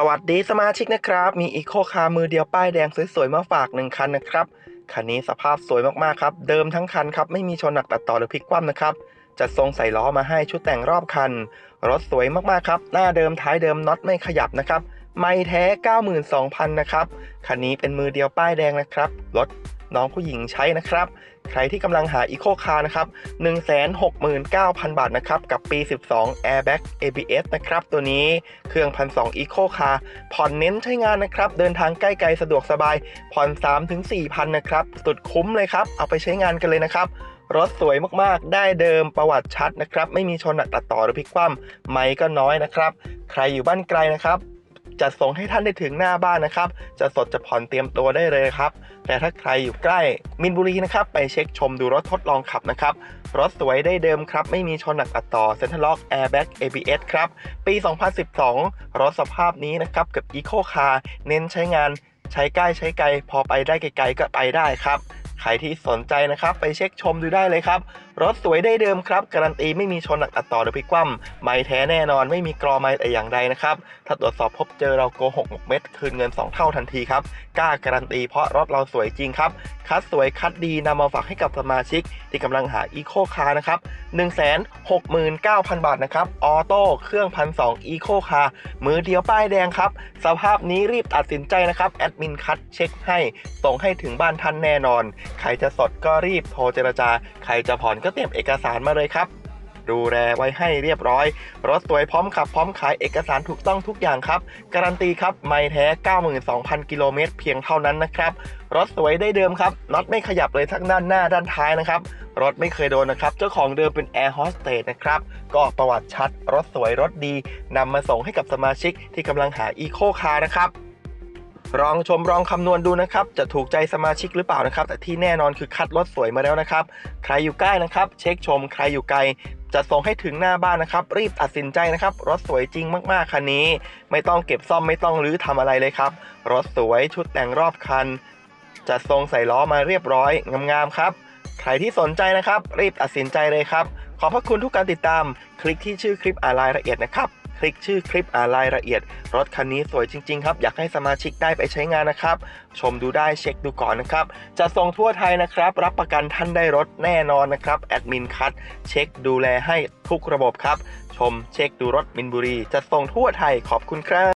สวัสดีสมาชิกนะครับ มีอีโคคาร์มือเดียวป้ายแดงสวยๆมาฝากหนึ่งคันนะครับ คันนี้สภาพสวยมากๆครับ เดิมทั้งคันครับ ไม่มีชนหนักตัดต่อหรือพลิกคว่ำนะครับ จัดทรงใส่ล้อมาให้ชุดแต่งรอบคัน รถสวยมากๆครับ หน้าเดิมท้ายเดิมน็อตไม่ขยับนะครับ ไม่แท้ 92,000 นะครับ คันนี้เป็นมือเดียวป้ายแดงนะครับ รถ น้องผู้หญิงใช้นะครับ ใครที่กำลังหา Eco Car นะครับ 169,000 บาทนะครับ กับปี 12 Airbag ABS นะครับ ตัวนี้เครื่อง1,200 Eco Car ผ่อนเน้นใช้งานนะครับ เดินทางใกล้ไกลสะดวกสบาย ผ่อน 3-4,000 นะครับ สุดคุ้มเลยครับ เอาไปใช้งานกันเลยนะครับรถสวยมากๆ ได้เดิมประวัติชัดนะครับ ไม่มีชนตัดต่อหรือพลิกคว่ำไม่ก็น้อยนะครับ ใครอยู่บ้านไกลนะครับ จะส่งให้ท่านได้ถึงหน้าบ้านนะครับ จะสดจะผ่อนเตรียมตัวได้เลยครับ แต่ถ้าใครอยู่ใกล้มินบุรีนะครับ ไปเช็คชมดูรถทดลองขับนะครับ รถสวยได้เดิมครับ ไม่มีชนหนักตัดต่อเซ็นทรัลล็อกแอร์แบ็ก ABS ครับ ปี 2012 รถสภาพนี้นะครับกับ Eco Car เน้นใช้งานใช้ใกล้ใช้ไกล พอไปได้ไกลๆก็ไปได้ครับ ใครที่สนใจนะครับ ไปเช็คชมดูได้เลยครับ รถสวยได้เดิมครับ การันตีไม่มีชนหนักตัดต่อหรือพลิกคว่ำไม่แท้แน่นอนไม่มีกรอไม่แต่อย่างใดนะครับ ถ้าตรวจสอบพบเจอเราโกหกหมกเม็ดคืนเงิน 2 เท่าทันทีครับ กล้าการันตีเพราะรถเราสวยจริงครับ คัดสวยคัดดีนำมาฝากให้กับสมาชิก ที่กำลังหา Eco Car นะครับ 169,000 บาทนะครับ ออโต้เครื่อง1,200 Eco Car มือเดียวป้ายแดงครับ สภาพนี้รีบตัดสินใจนะครับแอดมินคัดเช็คให้ส่งให้ถึงบ้านท่านแน่นอน ใครจะสดก็รีบโทรเจรจา ใครจะผ่อนก็เตรียมเอกสารมาเลยครับ ดูแลไว้ให้เรียบร้อย รถสวยพร้อมขับพร้อมขายเอกสารถูกต้องทุกอย่างครับ การันตีครับไม่แท้ 92,000 กิโลเมตรเพียงเท่านั้นนะครับ รถสวยได้เดิมครับน็อตไม่ขยับเลยทั้งด้านหน้าด้านท้ายนะครับรถไม่เคยโดนนะครับ เจ้าของเดิมเป็นแอร์โฮสเตสนะครับ ก็ประวัติชัด รถสวยรถดีนำมาส่งให้กับสมาชิกที่กำลังหา Eco Car นะครับ ลองชมลองคำนวณดูนะครับ จะถูกใจสมาชิกหรือเปล่านะครับ แต่ที่แน่นอนคือคัดรถสวยมาแล้วนะครับ ใครอยู่ใกล้นะครับ เช็คชมใครอยู่ไกลจะส่งให้ถึงหน้าบ้านนะครับ รีบตัดสินใจนะครับ รถสวยจริงมากๆคันนี้ ไม่ต้องเก็บซ่อมไม่ต้องรื้อทำอะไรเลยครับ รถสวยชุดแต่งรอบคัน จะทรงใส่ล้อมาเรียบร้อยงามๆครับ ใครที่สนใจนะครับ รีบตัดสินใจเลยครับ ขอบพระคุณทุกการติดตาม คลิกที่ชื่อคลิปอ่านรายละเอียดนะครับ คลิกชื่อคลิปอ่านรายละเอียด รถคันนี้สวยจริง ๆ ครับ อยากให้สมาชิกได้ไปใช้งานนะครับ ชมดูได้เช็คดูก่อนนะครับ จะส่งทั่วไทยนะครับ รับประกันท่านได้รถแน่นอนนะครับแอดมินคัดเช็คดูแลให้ทุกระบบครับ ชมเช็คดูรถมินบุรี จะส่งทั่วไทยขอบคุณครับ